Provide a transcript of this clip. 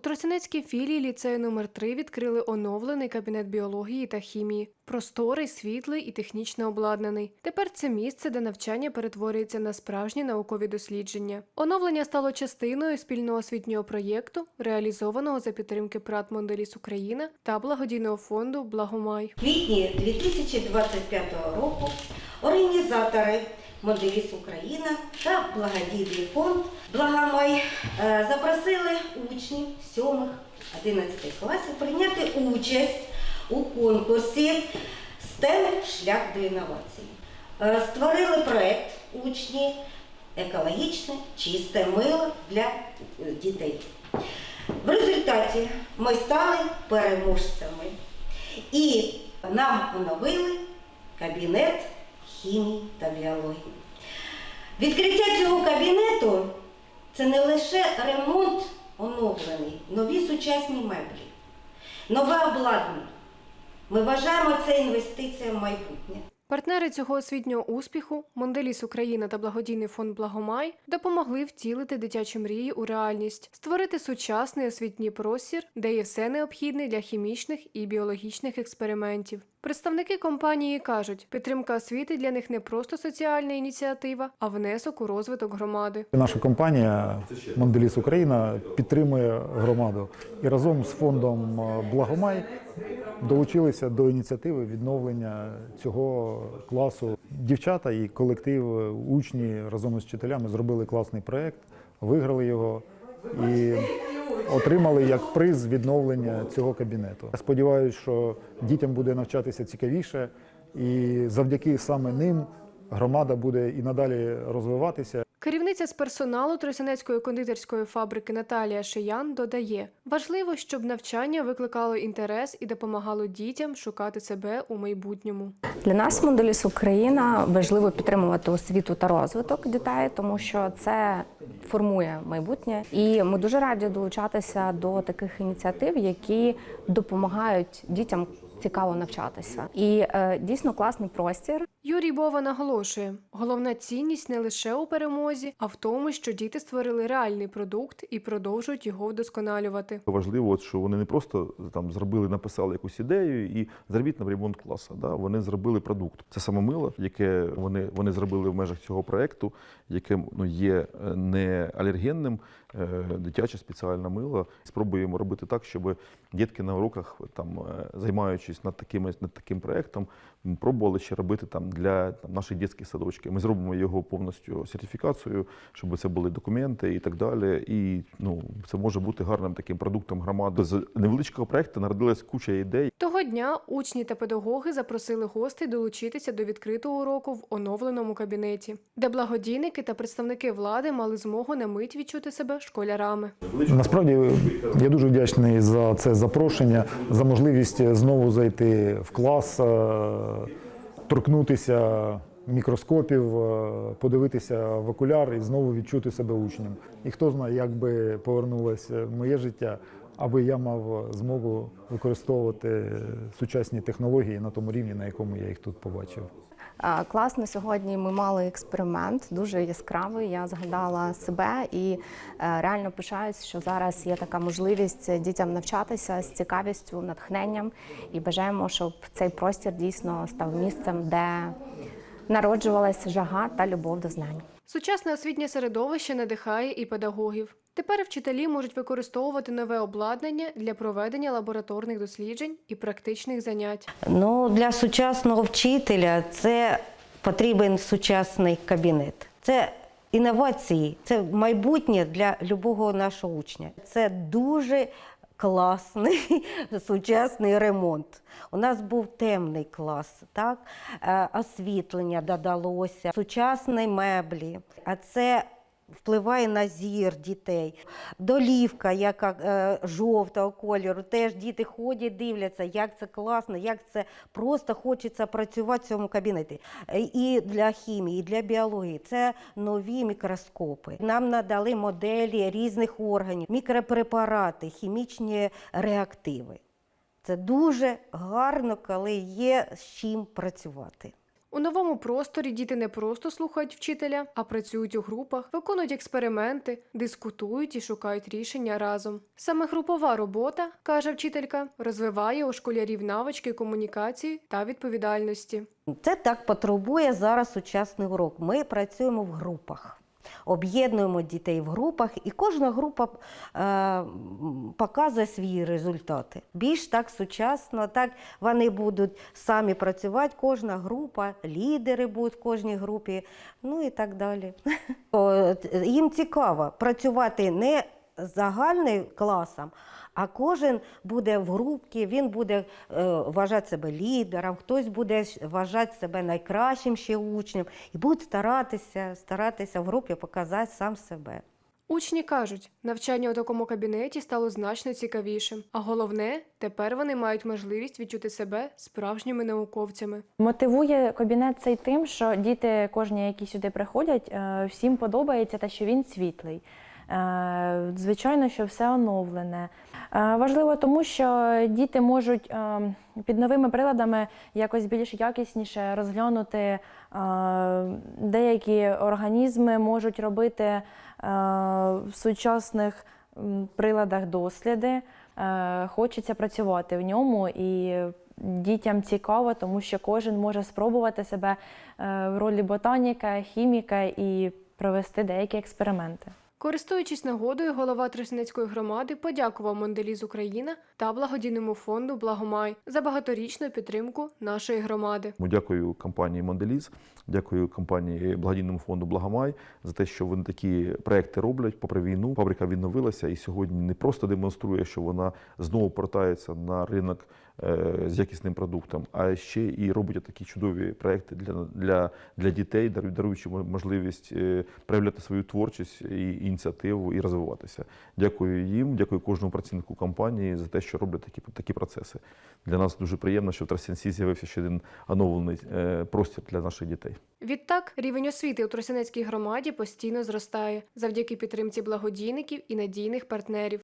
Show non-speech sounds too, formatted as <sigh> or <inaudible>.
Тростянецькій філії ліцею номер 3 відкрили оновлений кабінет біології та хімії. Просторий, світлий і технічно обладнаний. Тепер це місце, де навчання перетворюється на справжні наукові дослідження. Оновлення стало частиною спільного освітнього проєкту, реалізованого за підтримки ПРАТ Монделіс Україна та благодійного фонду Благомай. Квітні 2025 року організатори Моделіс Україна та благодійний фонд Благомай е, запросили учнів 7-11 класів прийняти участь у конкурсі STEM шлях до інновацій. Е, Створили проект учні екологічне чисте мило для е, дітей. В результаті ми стали переможцями. І нам оновили кабінет хімії та біології. Відкриття цього кабінету це не лише ремонт оновлений, нові сучасні меблі, нове обладнання. Ми вважаємо це інвестиція в майбутнє. Партнери цього освітнього успіху Монделіс Україна та благодійний фонд Благомай допомогли втілити дитячі мрії у реальність, створити сучасний освітній простір, де є все необхідне для хімічних і біологічних експериментів. Представники компанії кажуть, підтримка освіти для них не просто соціальна ініціатива, а внесок у розвиток громади. Наша компанія Монделіс Україна підтримує громаду і разом з фондом Благомай долучилися до ініціативи відновлення цього класу. Дівчата і колектив, учні разом із вчителями зробили класний проєкт, виграли його і отримали як приз відновлення цього кабінету. Я сподіваюся, що дітям буде навчатися цікавіше, і завдяки саме ним громада буде і надалі розвиватися. Керівниця з персоналу Тросянецької кондитерської фабрики Наталія Шиян додає: важливо, щоб навчання викликало інтерес і допомагало дітям шукати себе у майбутньому. Для нас Моделіс Україна важливо підтримувати освіту та розвиток дітей, тому що це формує майбутнє. І ми дуже раді долучатися до таких ініціатив, які допомагають дітям цікаво навчатися. І е, дійсно класний простір. Юрій Бова наголошує: головна цінність не лише у перемозі, а в тому, що діти створили реальний продукт і продовжують його вдосконалювати. Важливо, що вони не просто там зробили, написали якусь ідею і зробіть нам ремонт класу. Да? Вони зробили продукт. Це саме мило, яке вони, вони зробили в межах цього проекту, яке ну, є е, алергенним, е, дитяче спеціальне мило. Спробуємо робити так, щоб дітки на уроках, там, е, займаючись над, такими, над таким проектом, пробували ще робити там для там, наших дитячих садочків. Ми зробимо його повністю сертифікацію, щоб це були документи і так далі. І ну, це може бути гарним таким продуктом громади. З невеличкого проекту народилась куча ідей. Того дня учні та педагоги запросили гостей долучитися до відкритого уроку в оновленому кабінеті, де благодійники та представники влади мали змогу на мить відчути себе школярами. Насправді я дуже вдячний за це запрошення, за можливість знову зайти в клас, е, торкнутися мікроскопів, е, подивитися в окуляр і знову відчути себе учнем. І хто знає, як би повернулося моє життя, аби я мав змогу використовувати сучасні технології на тому рівні, на якому я їх тут побачив. Е, Класно сьогодні ми мали експеримент, дуже яскравий. Я згадала себе і е, реально пишаюсь, що зараз є така можливість дітям навчатися з цікавістю, натхненням і бажаємо, щоб цей простір дійсно став місцем, де народжувалася жага та любов до знань. Сучасне освітнє середовище надихає і педагогів. Тепер вчителі можуть використовувати нове обладнання для проведення лабораторних досліджень і практичних занять. Ну, для сучасного вчителя це потрібен сучасний кабінет. Це інновації, це майбутнє для любого нашого учня. Це дуже класний <laughs> сучасний ремонт. У нас був темний клас, так? Е, освітлення додалося, сучасні меблі. А це впливає на зір дітей. Долівка, яка е, жовтого кольору, теж діти ходять, дивляться, як це класно, як це просто хочеться працювати в цьому кабінеті. Е, І для хімії, і для біології. Це нові мікроскопи. Нам надали моделі різних органів, мікропрепарати, хімічні реактиви. Це дуже гарно, коли є з чим працювати. У новому просторі діти не просто слухають вчителя, а працюють у групах, виконують експерименти, дискутують і шукають рішення разом. Саме групова робота, каже вчителька, розвиває у школярів навички комунікації та відповідальності. Це так потребує зараз сучасний урок. Ми працюємо в групах. Об'єднуємо дітей в групах, і кожна група е, показує свої результати. Більш так сучасно, так вони будуть самі працювати, кожна група, лідери будуть в кожній групі, ну і так далі. <laughs> Їм цікаво працювати не загальним класом, а кожен буде в групці, він буде е, вважати себе лідером, хтось буде вважати себе найкращим ще учнем і буде старатися, старатися в групі показати сам себе. Учні кажуть, навчання у такому кабінеті стало значно цікавішим, а головне, тепер вони мають можливість відчути себе справжніми науковцями. Мотивує кабінет цей тим, що діти, кожні, які сюди приходять, е, всім подобається те, що він світлий. Е, Звичайно, що все оновлене. Е, Важливо тому, що діти можуть е, під новими приладами якось більш якісніше розглянути деякі організми, можуть робити в сучасних приладах досліди. Хочеться працювати в ньому і дітям цікаво, тому що кожен може спробувати себе в ролі ботаніка, хіміка і провести деякі експерименти. Користуючись нагодою, голова Тростянецької громади подякував Монделіз Україна та благодійному фонду Благомай за багаторічну підтримку нашої громади. Дякую компанії Монделіз, дякую компанії благодійному фонду Благомай за те, що вони такі проекти роблять попри війну. Фабрика відновилася і сьогодні не просто демонструє, що вона знову повертається на ринок е, з якісним продуктом, а ще і робить такі чудові проекти для, для, для дітей, даруючи можливість е, проявляти свою творчість і ініціативу і розвиватися. Дякую їм, дякую кожному працівнику компанії за те, що роблять такі, такі процеси. Для нас дуже приємно, що в Тростянці з'явився ще один оновлений е, простір для наших дітей. Відтак, рівень освіти у Тростянецькій громаді постійно зростає завдяки підтримці благодійників і надійних партнерів.